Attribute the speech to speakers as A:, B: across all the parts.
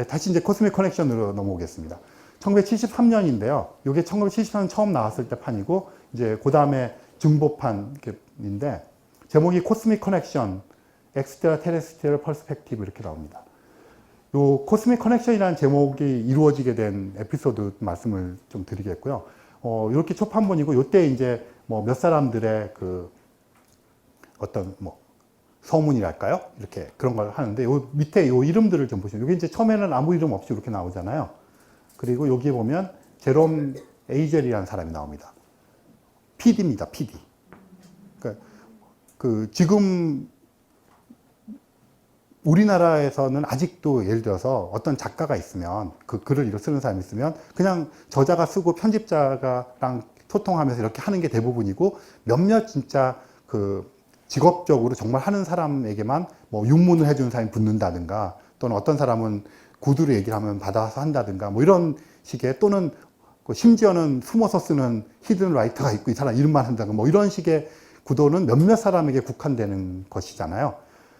A: 네, 다시 이제 코스믹 커넥션으로 넘어오겠습니다. 1973년인데요. 이게 1973년 처음 나왔을 때 판이고 이제 그 다음에 중보판인데 제목이 코스믹 커넥션 엑스테라 테레스테럴 퍼스펙티브 이렇게 나옵니다. 요 코스믹 커넥션이라는 제목이 이루어지게 된 에피소드 말씀을 좀 드리겠고요. 어, 이렇게 초판본이고 요때 이제 뭐 몇 사람들의 그 어떤 뭐 서문이랄까요? 이렇게 그런 걸 하는데 요 밑에 요 이름들을 좀 보시면 여기 이제 처음에는 아무 이름 없이 이렇게 나오잖아요. 그리고 여기 보면 제롬 에이젤이라는 사람이 나옵니다. PD입니다. PD. 그러니까 그 지금 우리나라에서는 아직도 예를 들어서 어떤 작가가 있으면 그 글을 쓰는 사람이 있으면 그냥 저자가 쓰고 편집자가랑 소통하면서 이렇게 하는 게 대부분이고 몇몇 진짜 그 직업적으로 정말 하는 사람에게만 뭐 육문을 해주는 사람이 붙는다든가 또는 어떤 사람은 구두로 얘기를 하면 받아서 한다든가 뭐 이런 식의 또는 그 심지어는 숨어서 쓰는 히든 라이터가 있고 이 사람 이름만 한다든가 뭐 이런 식의 구도는 몇몇 사람에게 국한되는 것이잖아요.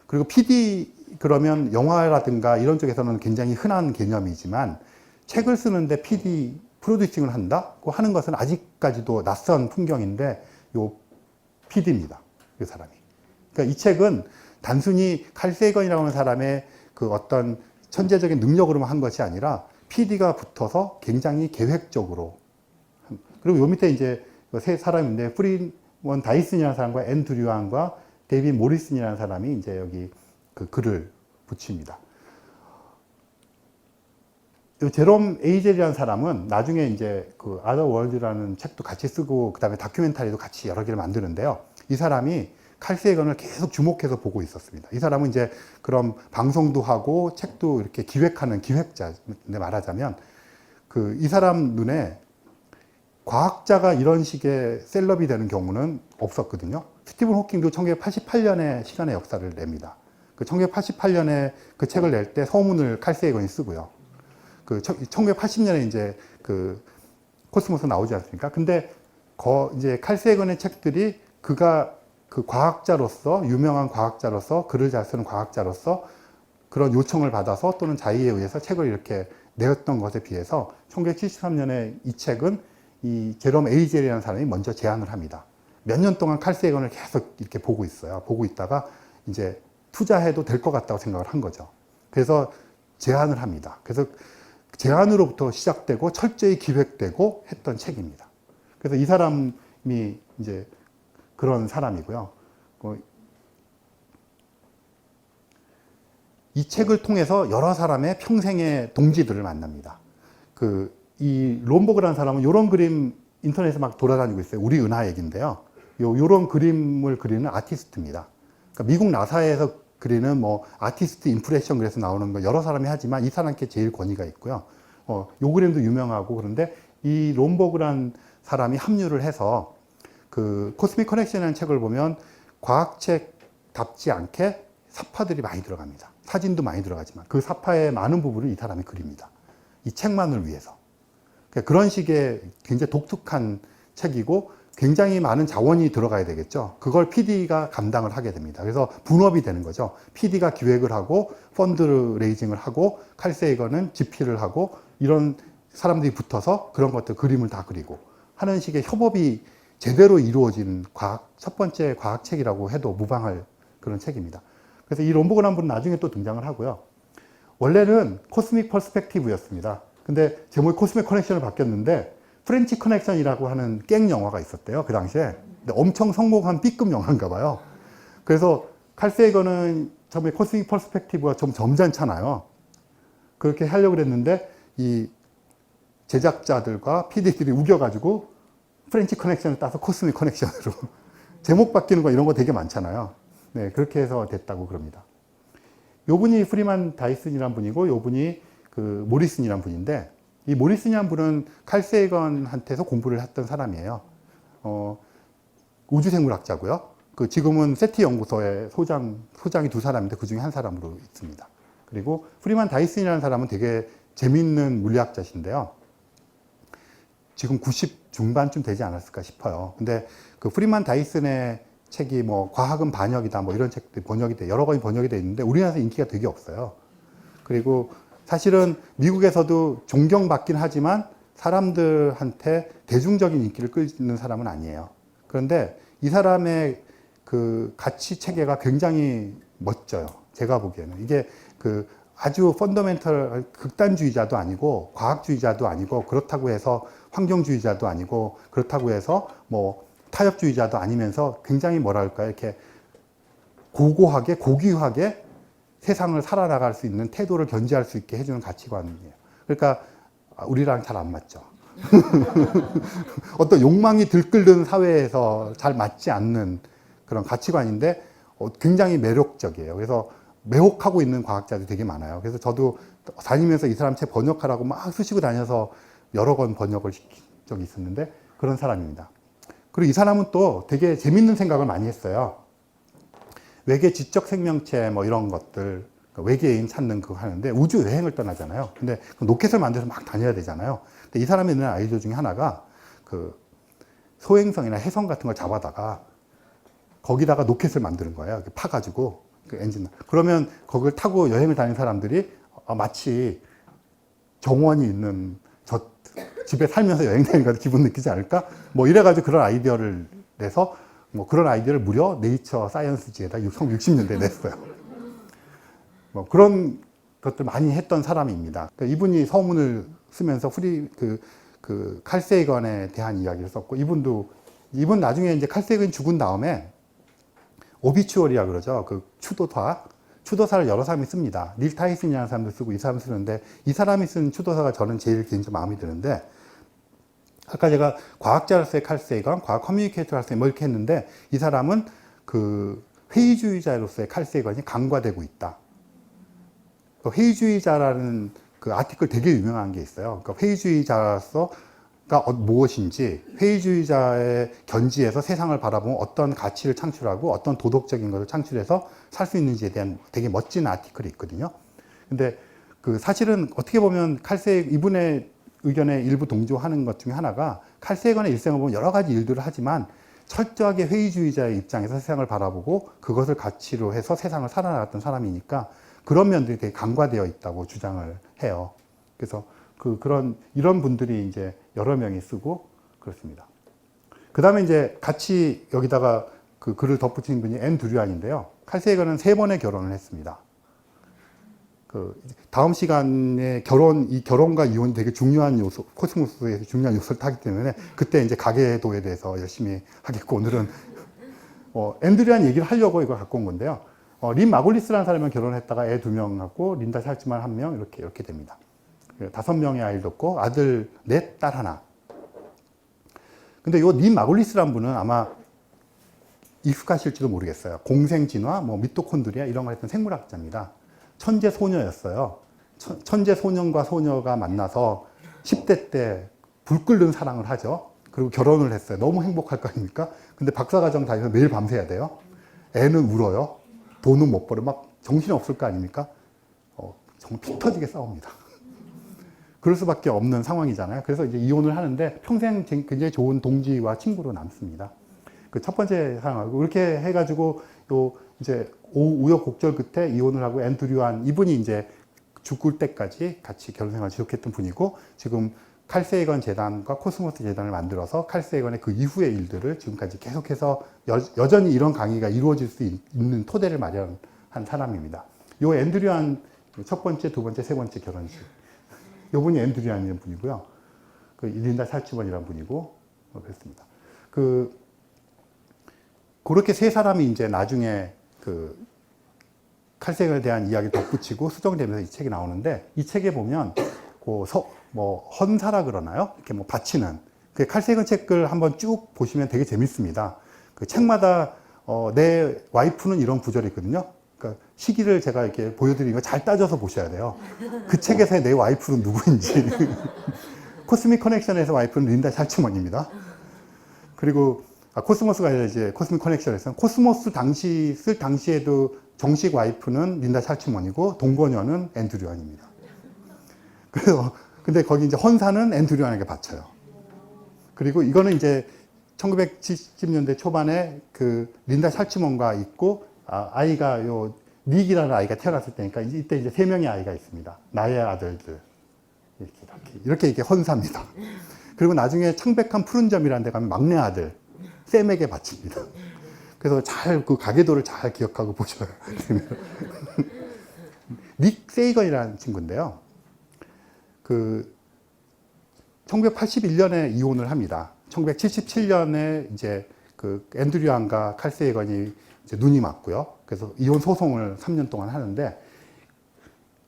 A: 그리고 PD 그러면 영화라든가 이런 쪽에서는 굉장히 흔한 개념이지만 책을 쓰는데 PD 프로듀싱을 한다고 하는 것은 아직까지도 낯선 풍경인데 요 PD입니다. 이 사람이. 그러니까 이 책은 단순히 칼 세이건이라고 하는 사람의 그 어떤 천재적인 능력으로만 한 것이 아니라 PD가 붙어서 굉장히 계획적으로 한- 그리고 요 밑에 이제 그세 사람인데 프리원 다이슨이라는 사람과 앤 드류안과 데이비 모리슨이라는 사람이 이제 여기 그 글을 붙입니다. 이 제롬 에이젤이라는 사람은 나중에 이제 그 아더 월드라는 책도 같이 쓰고 그다음에 다큐멘터리도 같이 여러 개를 만드는데요. 이 사람이 칼 세이건을 계속 주목해서 보고 있었습니다. 이 사람은 이제 그런 방송도 하고 책도 이렇게 기획하는 기획자인데 말하자면 그 이 사람 눈에 과학자가 이런 식의 셀럽이 되는 경우는 없었거든요. 스티븐 호킹도 1988년에 시간의 역사를 냅니다. 그 1988년에 그 책을 낼 때 서문을 칼 세이건이 쓰고요. 그 1980년에 이제 그 코스모스 나오지 않습니까? 근데 거 이제 칼 세이건의 책들이 그가 그 과학자로서 유명한 과학자로서 글을 잘 쓰는 과학자로서 그런 요청을 받아서 또는 자의에 의해서 책을 이렇게 내었던 것에 비해서 1973년에 이 책은 이 제롬 에이젤이라는 사람이 먼저 제안을 합니다. 몇 년 동안 칼 세이건을 계속 이렇게 보고 있어요. 보고 있다가 이제 투자해도 될 것 같다고 생각을 한 거죠. 그래서 제안을 합니다. 그래서 제안으로부터 시작되고 철저히 기획되고 했던 책입니다. 그래서 이 사람이 이제 그런 사람이고요. 어, 이 책을 통해서 여러 사람의 평생의 동지들을 만납니다. 그, 이 롬버그라는 사람은 이런 그림 인터넷에 막 돌아다니고 있어요. 우리 은하 얘기인데요. 요, 요런 그림을 그리는 아티스트입니다. 그러니까 미국 나사에서 그리는 뭐 아티스트 인프레션 그래서 나오는 거 여러 사람이 하지만 이 사람께 제일 권위가 있고요. 어, 요 그림도 유명하고 그런데 이 롬버그란 사람이 합류를 해서 그 코스믹 커넥션이라는 책을 보면 과학책답지 않게 사파들이 많이 들어갑니다. 사진도 많이 들어가지만 그 사파의 많은 부분을 이 사람이 그립니다. 이 책만을 위해서. 그러니까 그런 식의 굉장히 독특한 책이고 굉장히 많은 자원이 들어가야 되겠죠. 그걸 PD가 감당을 하게 됩니다. 그래서 분업이 되는 거죠. PD가 기획을 하고 펀드 레이징을 하고 칼세이건은 집필을 하고 이런 사람들이 붙어서 그런 것들 그림을 다 그리고 하는 식의 협업이 제대로 이루어진 과학, 첫 번째 과학책이라고 해도 무방할 그런 책입니다. 그래서 이 롬보그란 분은 나중에 또 등장을 하고요. 원래는 코스믹 퍼스펙티브였습니다. 근데 제목이 코스믹 커넥션을 바뀌었는데 프렌치 커넥션이라고 하는 깽 영화가 있었대요. 그 당시에. 근데 엄청 성공한 B급 영화인가 봐요. 그래서 칼세이건은 처음에 코스믹 퍼스펙티브가 좀 점잖잖아요. 그렇게 하려고 그랬는데 이 제작자들과 PD들이 우겨가지고 프렌치 커넥션을 따서 코스믹 커넥션으로 제목 바뀌는 거 이런 거 되게 많잖아요. 네, 그렇게 해서 됐다고 그럽니다. 요 분이 프리만 다이슨이란 분이고 요 분이 그 모리슨이란 분인데 이 모리슨이란 분은 칼 세이건한테서 공부를 했던 사람이에요. 어, 우주생물학자고요. 그 지금은 세티 연구소의 소장 소장이 두 사람인데 그 중에 한 사람으로 있습니다. 그리고 프리만 다이슨이라는 사람은 되게 재밌는 물리학자신데요. 지금 90 중반쯤 되지 않았을까 싶어요. 근데 그 프리만 다이슨의 책이 뭐 과학은 반역이다 뭐 이런 책들 번역이 돼 여러 권이 번역이 돼 있는데 우리나라에서 인기가 되게 없어요. 그리고 사실은 미국에서도 존경받긴 하지만 사람들한테 대중적인 인기를 끌는 사람은 아니에요. 그런데 이 사람의 그 가치 체계가 굉장히 멋져요. 제가 보기에는. 이게 그 아주 펀더멘털 극단주의자도 아니고 과학주의자도 아니고 그렇다고 해서 환경주의자도 아니고 그렇다고 해서 뭐 타협주의자도 아니면서 굉장히 뭐랄까요. 이렇게 고고하게 고귀하게 세상을 살아나갈 수 있는 태도를 견지할 수 있게 해주는 가치관이에요. 그러니까 우리랑 잘 안 맞죠. 어떤 욕망이 들끓는 사회에서 잘 맞지 않는 그런 가치관인데 어, 굉장히 매력적이에요. 그래서 매혹하고 있는 과학자들이 되게 많아요. 그래서 저도 다니면서 이 사람 책 번역하라고 막 쓰시고 다녀서 여러 권 번역을 시킨 적이 있었는데 그런 사람입니다. 그리고 이 사람은 또 되게 재밌는 생각을 많이 했어요. 외계 지적 생명체 뭐 이런 것들 그러니까 외계인 찾는 그거 하는데 우주 여행을 떠나잖아요. 근데 그 로켓을 만들어서 막 다녀야 되잖아요. 근데 이 사람이 있는 아이디어 중에 하나가 그 소행성이나 해성 같은 걸 잡아다가 거기다가 로켓을 만드는 거예요. 파가지고 그 엔진. 그러면 거기를 타고 여행을 다니는 사람들이 아, 마치 정원이 있는 저 집에 살면서 여행 같은 기분 느끼지 않을까? 뭐 이래가지고 그런 아이디어를 내서 뭐 그런 아이디어를 무려 네이처 사이언스지에다 1960년대에 냈어요. 뭐 그런 것들 많이 했던 사람입니다. 그러니까 이분이 서문을 쓰면서 후리 그, 그 칼세이건에 대한 이야기를 썼고 이분도 이분 나중에 이제 칼세이건이 죽은 다음에 오비추어리라 그러죠. 그 추도사 추도사를 여러 사람이 씁니다. 닐 타이슨이라는 사람도 쓰고 이 사람 쓰는데 이 사람이 쓴 추도사가 저는 제일 개인적으로 마음에 드는데 아까 제가 과학자로서의 칼세이건, 과학 커뮤니케이터로서의 뭐 이렇게 했는데 이 사람은 그 회의주의자로서의 칼세이건이 강화되고 있다. 그 회의주의자라는 그 아티클 되게 유명한 게 있어요. 그러니까 회의주의자로서 가 어- 무엇인지 회의주의자의 견지에서 세상을 바라보면 어떤 가치를 창출하고 어떤 도덕적인 것을 창출해서 살 수 있는지에 대한 되게 멋진 아티클이 있거든요. 근데 그 사실은 어떻게 보면 칼세 이 분의 의견에 일부 동조하는 것 중에 하나가 칼세건의 일생을 보면 여러 가지 일들을 하지만 철저하게 회의주의자의 입장에서 세상을 바라보고 그것을 가치로 해서 세상을 살아나갔던 사람이니까 그런 면들이 되게 간과되어 있다고 주장을 해요. 그래서 그 그런 이런 분들이 이제 여러 명이 쓰고 그렇습니다. 그 다음에 이제 같이 여기다가 그 글을 덧붙인 분이 앤 두류안인데요. 칼세이건은 세 번의 결혼을 했습니다. 그 다음 시간에 결혼 이 결혼과 이혼이 되게 중요한 요소 코스모스에서 중요한 요소를 타기 때문에 그때 이제 가계도에 대해서 열심히 하겠고 오늘은 어, 앤드류안 얘기를 하려고 이걸 갖고 온 건데요. 어, 린 마골리스라는 사람이랑 결혼했다가 애 두명 갖고 린다 샬츠만 한 명 이렇게 이렇게 됩니다. 그 다섯 명의 아이를 뒀고 아들 넷, 딸 하나. 근데 요닌 마골리스란 분은 아마 익숙하실지도 모르겠어요. 공생 진화, 뭐 미토콘드리아 이런 걸 했던 생물학자입니다. 천재 소녀였어요. 천- 천재 소년과 소녀가 만나서 10대 때 불 끓는 사랑을 하죠. 그리고 결혼을 했어요. 너무 행복할 거 아닙니까? 근데 박사과정 다니면서 매일 밤새야 돼요. 애는 울어요. 돈은 못 벌어. 막 정신 없을 거 아닙니까? 어, 정말 피 터지게 싸웁니다. 그럴 수밖에 없는 상황이잖아요. 그래서 이제 이혼을 하는데 평생 굉장히 좋은 동지와 친구로 남습니다. 그 첫 번째 상황. 그렇게 해가지고 요 이제 오- 우여곡절 끝에 이혼을 하고 앤드류안 이분이 이제 죽을 때까지 같이 결혼 생활을 지속했던 분이고 지금 칼세이건 재단과 코스모스 재단을 만들어서 칼세이건의 그 이후의 일들을 지금까지 계속해서 여, 전히 이런 강의가 이루어질 수 있- 있는 토대를 마련한 사람입니다. 요 앤드류안 첫 번째, 두 번째, 세 번째 결혼식. 요 분이 앤드류안이라는 분이고요. 그 일린다 살치번이라는 분이고 뭐 그랬습니다. 그 그렇게 세 사람이 이제 나중에 그 칼색에 대한 이야기 덧붙이고 수정되면서 이 책이 나오는데 이 책에 보면 그 서, 뭐 헌사라 그러나요? 이렇게 뭐 바치는 그 칼색은 책을 한번 쭉 보시면 되게 재밌습니다. 그 책마다 어, 내 와이프는 이런 구절이 있거든요. 그러니까 시기를 제가 이렇게 보여드리는 거 잘 따져서 보셔야 돼요. 그 책에서의 내 와이프는 누구인지. 코스믹 커넥션에서 와이프는 린다 샬츠먼입니다. 그리고 아, 코스모스가 아니라 이제 코스믹 커넥션에서는 코스모스 당시 쓸 당시에도 정식 와이프는 린다 샬츠먼이고 동거녀는 앤드류안입니다. 그래서 근데 거기 이제 헌사는 앤드류안에게 바쳐요. 그리고 이거는 이제 1970년대 초반에 그 린다 샬츠먼과 있고 아, 아이가 요 닉이라는 아이가 태어났을 때니까 이때 이제 세 명의 아이가 있습니다. 나의 아들들 이렇게 이렇게 이렇게 이렇게 헌사입니다. 그리고 나중에 창백한 푸른 점이라는 데 가면 막내 아들 샘에게 바칩니다. 그래서 잘 그 가계도를 잘 기억하고 보셔요. 닉 세이건이라는 친구인데요. 그 1981년에 이혼을 합니다. 1977년에 이제 그 앤드류 안과 칼 세이건이 눈이 맞고요. 그래서 이혼 소송을 3년 동안 하는데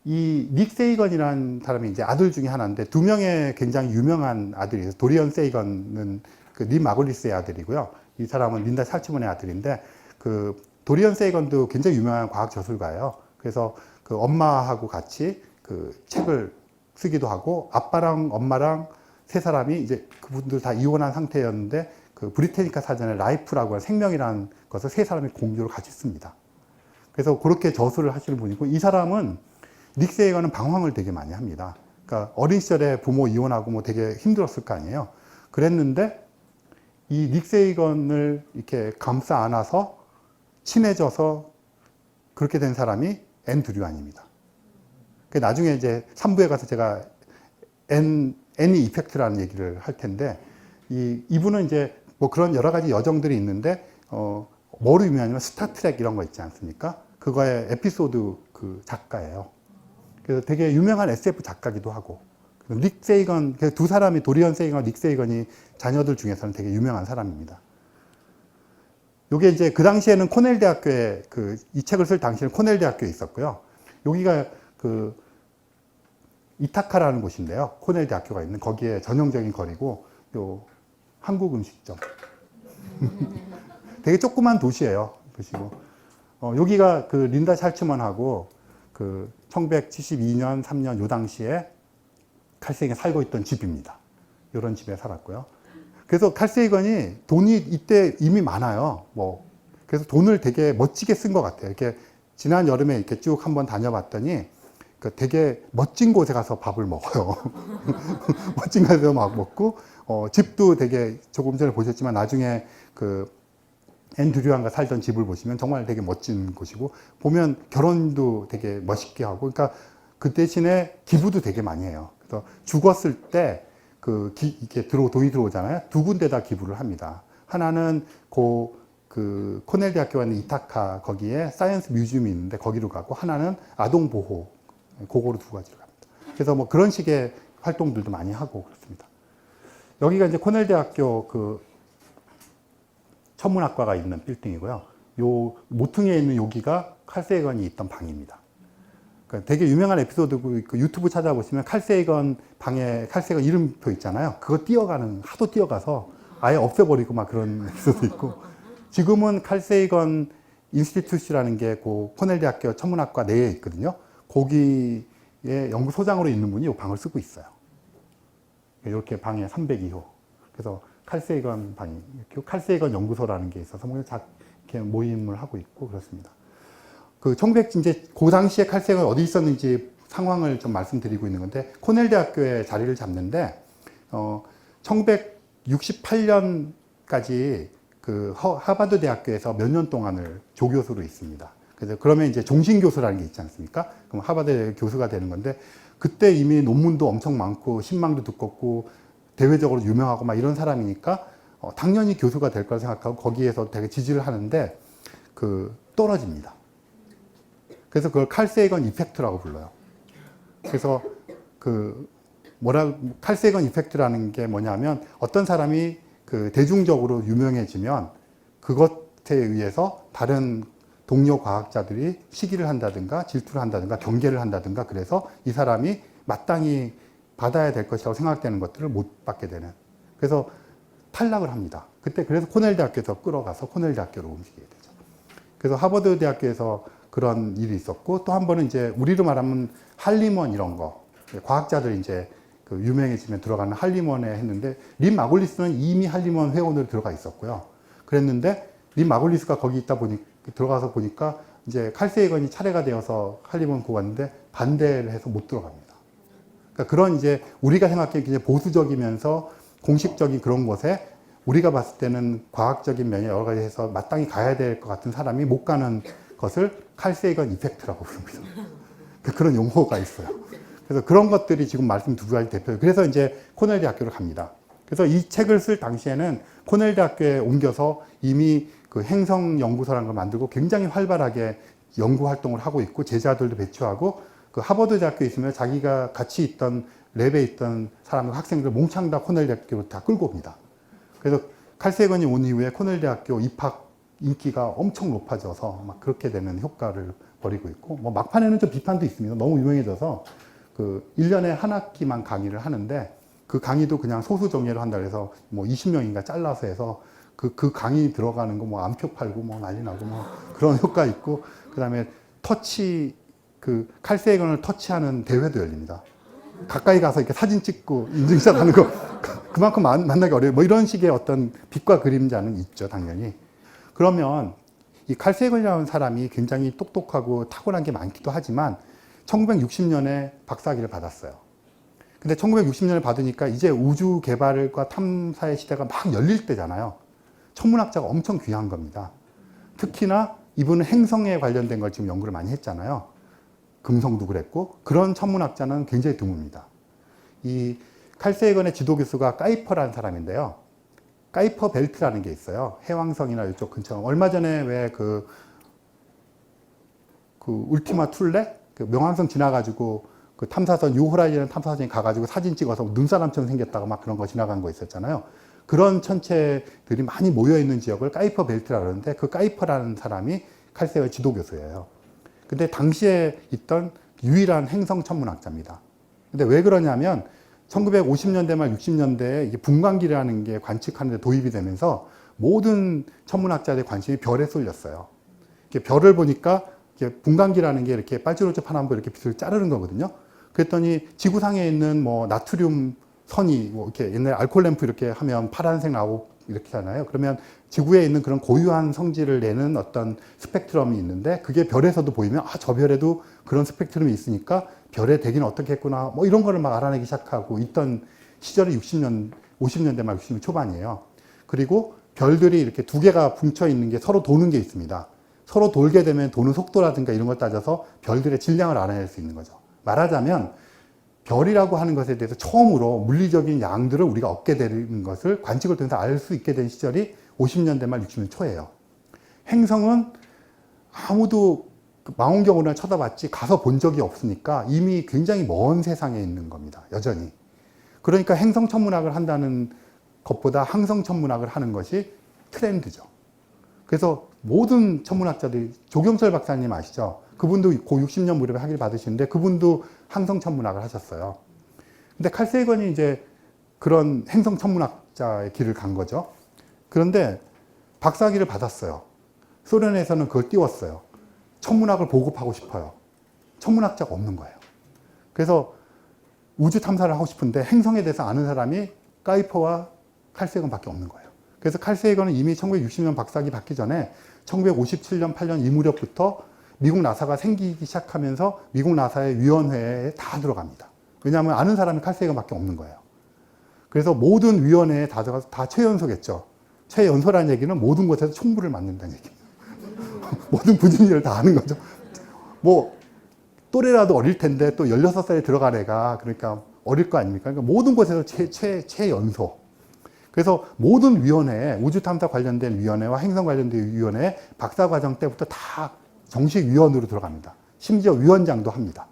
A: 이 닉 세이건이라는 사람이 이제 아들 중에 하나인데 두 명의 굉장히 유명한 아들이에요. 도리언 세이건은 그님 마글리스의 아들이고요. 이 사람은 린다 샬츠문의 아들인데 그 도리언 세이건도 굉장히 유명한 과학 저술가예요. 그래서 그 엄마하고 같이 그 책을 쓰기도 하고 아빠랑 엄마랑 세 사람이 이제 그분들 다 이혼한 상태였는데 그 브리테니카 사전에 라이프라고 하는 생명이라는 것을 세 사람이 공유로 같이 씁니다. 그래서 그렇게 저술을 하시는 분이고 이 사람은 닉세이건은 방황을 되게 많이 합니다. 그러니까 어린 시절에 부모 이혼하고 뭐 되게 힘들었을 거 아니에요. 그랬는데 이 닉세이건을 이렇게 감싸 안아서 친해져서 그렇게 된 사람이 앤 드류안입니다. 그 나중에 이제 3부에 가서 제가 앤, 애니 이펙트라는 얘기를 할 텐데 이, 이분은 이제 뭐 그런 여러 가지 여정들이 있는데 어, 뭐로 유명하냐면 스타트랙 이런 거 있지 않습니까? 그거의 에피소드 그 작가예요. 그래서 되게 유명한 SF 작가기도 하고 닉 세이건 그두 사람이 도리언 세이건과 닉 세이건이 자녀들 중에서는 되게 유명한 사람입니다. 요게 이제 그 당시에는 코넬 대학교에 그 이 책을 쓸 당시에는 코넬 대학교에 있었고요. 여기가 그 이타카라는 곳인데요. 코넬 대학교가 있는 거기에 전형적인 거리고 요 한국 음식점. 되게 조그만 도시예요. 보시고 어, 여기가 그 린다 샬츠먼하고 그 1972년 3년 요 당시에 칼세이건이 살고 있던 집입니다. 이런 집에 살았고요. 그래서 칼세이건이 돈이 이때 이미 많아요. 뭐 그래서 돈을 되게 멋지게 쓴 것 같아요. 이렇게 지난 여름에 이렇게 쭉 한번 다녀봤더니 그 되게 멋진 곳에 가서 밥을 먹어요. 멋진 곳에서 막 먹고 어, 집도 되게 조금 전에 보셨지만 나중에 그 앤드류안과 살던 집을 보시면 정말 되게 멋진 곳이고 보면 결혼도 되게 멋있게 하고 그러니까 그 대신에 기부도 되게 많이 해요. 그래서 죽었을 때 그 이렇게 들어 돈이 들어오잖아요. 두 군데 다 기부를 합니다. 하나는 고, 그 코넬 대학교에 있는 이타카 거기에 사이언스 뮤지엄이 있는데 거기로 가고 하나는 아동 보호 그거로 두 가지로 갑니다. 그래서 뭐 그런 식의 활동들도 많이 하고 그렇습니다. 여기가 이제 코넬 대학교 그 천문학과가 있는 빌딩이고요. 요 모퉁이에 있는 여기가 칼세이건이 있던 방입니다. 그러니까 되게 유명한 에피소드고 그 유튜브 찾아보시면 칼세이건 방에 칼세이건 이름표 있잖아요. 그거 뛰어가는 하도 뛰어가서 아예 없애버리고 막 그런 에피소드 있고 지금은 칼세이건 인스티튜트라는 게 그 코넬 대학교 천문학과 내에 있거든요. 거기에 연구소장으로 있는 분이 이 방을 쓰고 있어요. 이렇게 방에 302호. 그래서 칼세이건 방이 이렇게 칼세이건 연구소라는 게 있어서 뭐 자- 이렇게 모임을 하고 있고 그렇습니다. 그 1900, 이제 그 당시에 칼세이건 어디 있었는지 상황을 좀 말씀드리고 있는 건데 코넬 대학교에 자리를 잡는데 어 1968년까지 그 허- 하버드 대학교에서 몇 년 동안을 조교수로 있습니다. 그래서 그러면 이제 종신 교수라는 게 있지 않습니까? 그럼 하버드 교수가 되는 건데 그때 이미 논문도 엄청 많고 신망도 두껍고 대외적으로 유명하고 막 이런 사람이니까 어, 당연히 교수가 될 거라 생각하고 거기에서 되게 지지를 하는데 그 떨어집니다. 그래서 그걸 칼세이건 이펙트라고 불러요. 그래서 그 뭐라 칼세이건 이펙트라는 게 뭐냐면 어떤 사람이 그 대중적으로 유명해지면 그것에 의해서 다른 동료 과학자들이 시기를 한다든가 질투를 한다든가 경계를 한다든가 그래서 이 사람이 마땅히 받아야 될 것이라고 생각되는 것들을 못 받게 되는 그래서 탈락을 합니다. 그때 그래서 코넬 대학교에서 끌어가서 코넬 대학교로 옮기게 되죠. 그래서 하버드 대학교에서 그런 일이 있었고 또 한 번은 이제 우리로 말하면 할리먼 이런 거 과학자들 이제 그 유명해지면 들어가는 할리먼에 했는데 린 마골리스는 이미 할리먼 회원으로 들어가 있었고요. 그랬는데 린 마골리스가 거기 있다 보니 들어가서 보니까 이제 칼세이건이 차례가 되어서 고 갔는데 반대를 해서 못 들어갑니다. 그러니까 그런 이제 우리가 생각하기에 굉장히 보수적이면서 공식적인 그런 곳에 우리가 봤을 때는 과학적인 면에 여러 가지 해서 마땅히 가야 될 것 같은 사람이 못 가는 것을 칼세이건 이펙트라고 부릅니다. 그런 용어가 있어요. 그래서 그런 것들이 지금 말씀 두 가지 대표. 그래서 이제 코넬 대학교를 갑니다. 그래서 이 책을 쓸 당시에는 코넬 대학교에 옮겨서 이미 그 행성 연구소라는 걸 만들고 굉장히 활발하게 연구 활동을 하고 있고 제자들도 배출하고 그 하버드 대학교에 있으면 자기가 같이 있던 랩에 있던 사람들 학생들 몽창 다 코넬 대학교로 다 끌고 옵니다. 그래서 칼세건이 온 이후에 코넬 대학교 입학 인기가 엄청 높아져서 막 그렇게 되는 효과를 벌이고 있고 뭐 막판에는 좀 비판도 있습니다. 너무 유명해져서 그 1년에 한 학기만 강의를 하는데 그 강의도 그냥 소수 정예로 한다 그래서 뭐 20명인가 잘라서 해서 그, 그 강의 들어가는 거 뭐 암표 팔고 뭐 난리 나고 뭐 그런 효과 있고 그 다음에 터치 그 칼세건을 터치하는 대회도 열립니다. 가까이 가서 이렇게 사진 찍고 인증샷 하는 거 그만큼 만- 만나기 어려워요. 뭐 이런 식의 어떤 빛과 그림자는 있죠, 당연히. 그러면 이 칼세건이라는 사람이 굉장히 똑똑하고 탁월한 게 많기도 하지만 1960년에 박사학위를 받았어요. 근데 1960년에 받으니까 이제 우주 개발과 탐사의 시대가 막 열릴 때잖아요. 천문학자가 엄청 귀한 겁니다. 특히나 이분은 행성에 관련된 걸 지금 연구를 많이 했잖아요. 금성도 그랬고 그런 천문학자는 굉장히 드뭅니다. 이 칼세이건의 지도 교수가 까이퍼라는 사람인데요. 까이퍼 벨트라는 게 있어요. 해왕성이나 이쪽 근처. 얼마 전에 왜그 그 울티마 툴레 그 명왕성 지나가지고 그 탐사선 유호라이라는 탐사선이 가가지고 사진 찍어서 눈사람처럼 생겼다가 막 그런 거 지나간 거 있었잖아요. 그런 천체들이 많이 모여 있는 지역을 까이퍼 벨트라 그러는데 그 까이퍼라는 사람이 칼세이의 지도 교수예요. 근데 당시에 있던 유일한 행성 천문학자입니다. 근데 왜 그러냐면 1950년대 말 60년대에 이게 분광기라는 게 관측하는 데 도입이 되면서 모든 천문학자들의 관심이 별에 쏠렸어요. 이렇게 별을 보니까 이렇게 분광기라는 게 이렇게 빨주노초 파남보 이렇게 빛을 자르는 거거든요. 그랬더니 지구상에 있는 뭐 나트륨 선이 뭐 이렇게 옛날 알콜 램프 이렇게 하면 파란색 나오고 이렇게 하잖아요. 그러면 지구에 있는 그런 고유한 성질을 내는 어떤 스펙트럼이 있는데 그게 별에서도 보이면 아, 저 별에도 그런 스펙트럼이 있으니까 별의 대기는 어떻게 했구나 뭐 이런 거를 막 알아내기 시작하고 있던 시절이 60년, 50년대 말 60년 초반이에요. 그리고 별들이 이렇게 두 개가 뭉쳐 있는 게 서로 도는 게 있습니다. 서로 돌게 되면 도는 속도라든가 이런 걸 따져서 별들의 질량을 알아낼 수 있는 거죠. 말하자면 별이라고 하는 것에 대해서 처음으로 물리적인 양들을 우리가 얻게 되는 것을 관측을 통해서 알 수 있게 된 시절이 50년대 말 60년 초예요. 행성은 아무도 그 망원경으로나 쳐다봤지 가서 본 적이 없으니까 이미 굉장히 먼 세상에 있는 겁니다. 여전히. 그러니까 행성 천문학을 한다는 것보다 항성 천문학을 하는 것이 트렌드죠. 그래서 모든 천문학자들이 조경철 박사님 아시죠? 그분도 고 60년 무렵에 학위를 받으시는데 그분도 항성 천문학을 하셨어요. 근데 칼세이건이 이제 그런 행성 천문학자의 길을 간 거죠. 그런데 박사학위를 받았어요. 소련에서는 그걸 띄웠어요. 천문학을 보급하고 싶어요. 천문학자가 없는 거예요. 그래서 우주 탐사를 하고 싶은데 행성에 대해서 아는 사람이 까이퍼와 칼세이건 밖에 없는 거예요. 그래서 칼세이건은 이미 1960년 박사학위 받기 전에 1957년, 8년 이 무렵부터 미국 나사가 생기기 시작하면서 미국 나사의 위원회에 다 들어갑니다. 왜냐하면 아는 사람이 칼세이건밖에 없는 거예요. 그래서 모든 위원회에 다 들어가서 다 최연소겠죠. 최연소라는 얘기는 모든 곳에서 총무를 맡는다는 얘기입니다. 모든 부진일을 다 하는 거죠. 뭐 또래라도 어릴 텐데 또 16살에 들어간 애가 그러니까 어릴 거 아닙니까? 그러니까 모든 곳에서 최, 최, 최연소. 그래서 모든 위원회에 우주탐사 관련된 위원회와 행성 관련된 위원회에 박사과정 때부터 다 정식 위원으로 들어갑니다. 심지어 위원장도 합니다.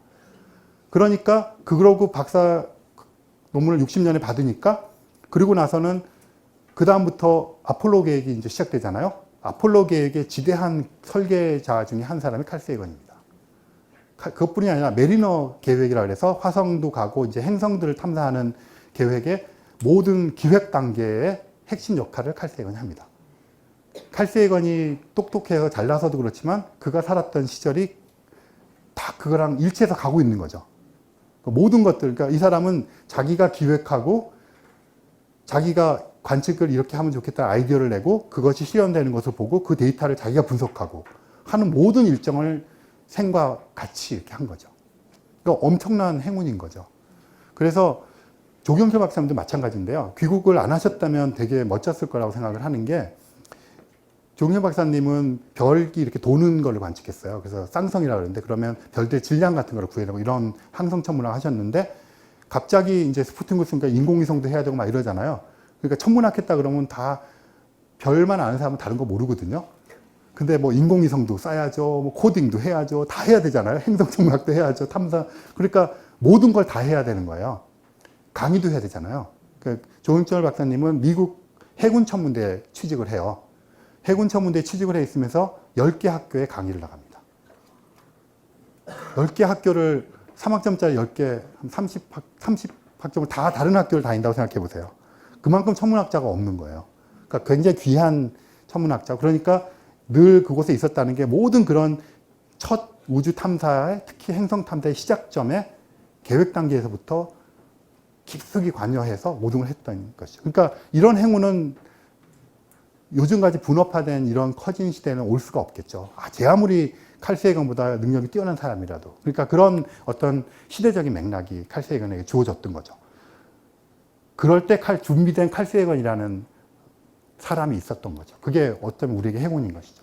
A: 그러니까 그러고 박사 논문을 60년에 받으니까 그리고 나서는 그 다음부터 아폴로 계획이 이제 시작되잖아요. 아폴로 계획의 지대한 설계자 중에 한 사람이 칼세이건입니다. 칼- 그것뿐이 아니라 메리너 계획이라 그래서 화성도 가고 이제 행성들을 탐사하는 계획의 모든 기획 단계의 핵심 역할을 칼세이건이 합니다. 칼세이건이 똑똑해서 잘나서도 그렇지만 그가 살았던 시절이 다 그거랑 일치해서 가고 있는 거죠. 그 모든 것들, 그러니까 이 사람은 자기가 기획하고 자기가 관측을 이렇게 하면 좋겠다 아이디어를 내고 그것이 실현되는 것을 보고 그 데이터를 자기가 분석하고 하는 모든 일정을 생과 같이 이렇게 한 거죠. 그러니까 엄청난 행운인 거죠. 그래서 조경철 박사님도 마찬가지인데요. 귀국을 안 하셨다면 되게 멋졌을 거라고 생각을 하는 게 종현 박사님은 별이 이렇게 도는 걸 관측했어요. 그래서 쌍성이라 그러는데 그러면 별들의 질량 같은 걸 구해내고 이런 항성 천문학 하셨는데 갑자기 이제 스푸트니크 쓰니까 인공위성도 해야 되고 막 이러잖아요. 그러니까 천문학 했다 그러면 다 별만 아는 사람은 다른 거 모르거든요. 근데 뭐 인공위성도 쌓아야죠. 뭐 코딩도 해야죠. 다 해야 되잖아요. 행성 천문학도 해야죠. 탐사. 그러니까 모든 걸 다 해야 되는 거예요. 강의도 해야 되잖아요. 그 조은철 박사님은 미국 해군 천문대에 취직을 해요. 해군 천문대에 취직을 해 있으면서 10개 학교에 강의를 나갑니다. 10개 학교를 3학점짜리 10개, 30학, 30학점을 다 다른 학교를 다닌다고 생각해 보세요. 그만큼 천문학자가 없는 거예요. 그러니까 굉장히 귀한 천문학자. 그러니까 늘 그곳에 있었다는 게 모든 그런 첫 우주 탐사의 특히 행성 탐사의 시작점에 계획 단계에서부터 깊숙이 관여해서 모든 걸 했던 것이죠. 그러니까 이런 행운은 요즘까지 분업화된 이런 커진 시대는 올 수가 없겠죠. 아, 제 아무리 칼세이건보다 능력이 뛰어난 사람이라도. 그러니까 그런 어떤 시대적인 맥락이 칼세이건에게 주어졌던 거죠. 그럴 때 칼, 준비된 칼세이건이라는 사람이 있었던 거죠. 그게 어쩌면 우리에게 행운인 것이죠.